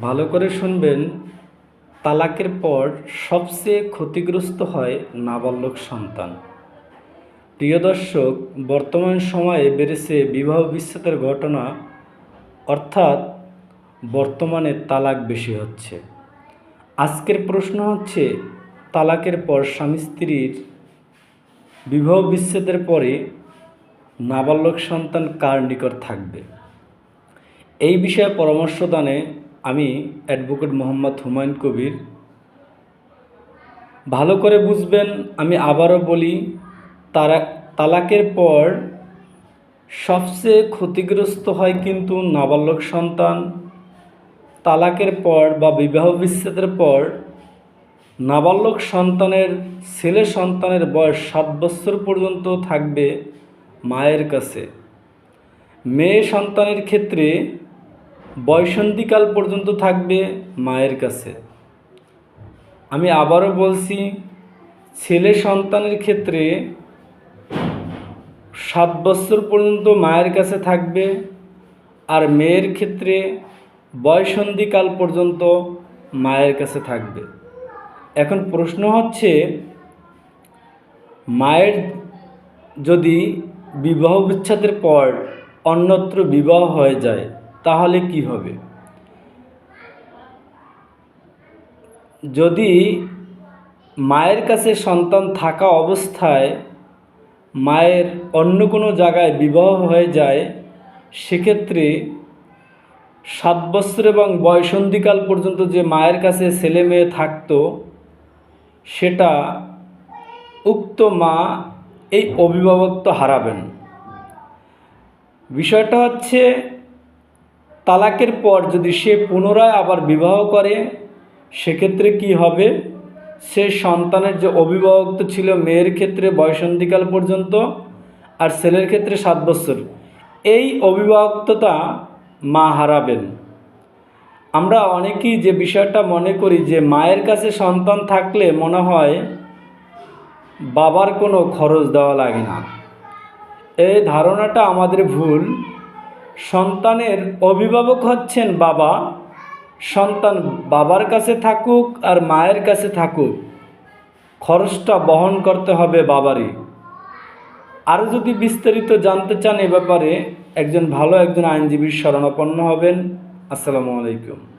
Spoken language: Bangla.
ভালো করে শুনবেন, তালাকের পর সবচেয়ে ক্ষতিগ্রস্ত হয় নাবালক সন্তান। প্রিয় দর্শক, বর্তমান সময়ে বেড়েছে বিবাহ বিচ্ছেদের ঘটনা, অর্থাৎ বর্তমানে তালাক বেশি হচ্ছে। আজকের প্রশ্ন হচ্ছে, তালাকের পর স্বামী স্ত্রীর বিবাহ বিচ্ছেদের পরে নাবালক সন্তান কার নিকট থাকবে? এই বিষয়ে পরামর্শ দানে আমি অ্যাডভোকেট মোহাম্মদ হুমায়ুন কবির। ভালো করে বুঝবেন, আমি আবারও বলি, তারা, তালাকের পর সবচেয়ে ক্ষতিগ্রস্ত হয় কিন্তু নাবালক সন্তান। তালাকের পর বা বিবাহ বিচ্ছেদের পর নাবালক সন্তানের, ছেলে সন্তানের বয়স সাত বছর পর্যন্ত থাকবে মায়ের কাছে। মেয়ে সন্তানের ক্ষেত্রে বয়সন্ধিকাল পর্যন্ত থাকবে মায়ের কাছে। আমি আবারও বলছি, ছেলে সন্তানের ক্ষেত্রে সাত বছর পর্যন্ত মায়ের কাছে থাকবে আর মেয়ের ক্ষেত্রে বয়সন্ধিকাল পর্যন্ত মায়ের কাছে থাকবে। এখন প্রশ্ন হচ্ছে, মায়ের যদি বিবাহ বিচ্ছেদের পর অন্যত্র বিবাহ হয়ে যায় তাহলে কি হবে? যদি মায়ের কাছে সন্তান থাকা অবস্থায় মায়ের অন্য কোনো জায়গায় বিবাহ হয়ে যায়, সেক্ষেত্রে সাত বছর এবং বয়সন্ধিকাল পর্যন্ত যে মায়ের কাছে ছেলে মেয়ে থাকতো, সেটা উক্ত মা এই অভিভাবকত্ব হারাবেন। বিষয়টা হচ্ছে তালাকের পর যদি সে পুনরায় আবার বিবাহ করে, সেক্ষেত্রে কি হবে? সে সন্তানের যে অভিভাবকত্ব ছিল মেয়ের ক্ষেত্রে বয়সন্ধিকাল পর্যন্ত আর ছেলের ক্ষেত্রে সাত বছর। এই অভিভাবকত্বটা মা হারাবেন। আমরা অনেকেই যে বিষয়টা মনে করি যে মায়ের কাছে সন্তান থাকলে মনে হয় বাবার কোনো খরচ দেওয়া লাগে না। এই ধারণাটা আমাদের ভুল। সন্তানের অভিভাবক হচ্ছেন বাবা। সন্তান বাবার কাছে থাকুক আর মায়ের কাছে থাকুক, খরচটা বহন করতে হবে বাবারই। আরও যদি বিস্তারিত জানতে চান এ ব্যাপারে, একজন ভালো একজন আইনজীবীর শরণাপন্ন হবেন। আসসালামু আলাইকুম।